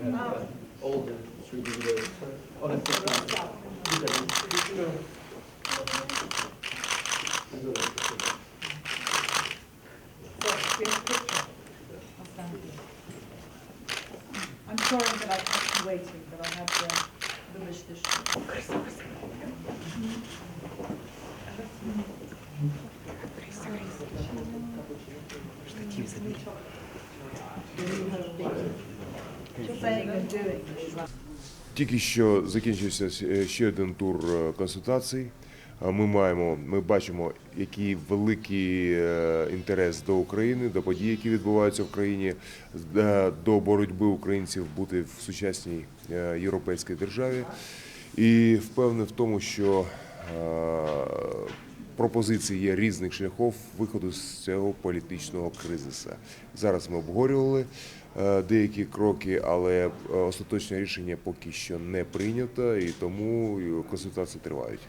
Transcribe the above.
I'm sorry that I kept you waiting, but I had the Thank you. Тільки що закінчився е, ще один тур е, консультацій. Ми маємо, ми бачимо, який великий е, інтерес до України, до подій, які відбуваються в країні, до боротьби українців бути в сучасній європейській державі. І впевнений в тому, що пропозиції є різних шляхів виходу з цього політичного кризису. Зараз ми обговорювали е, деякі кроки, але е, остаточне рішення поки що не прийнято, і тому е, консультації тривають.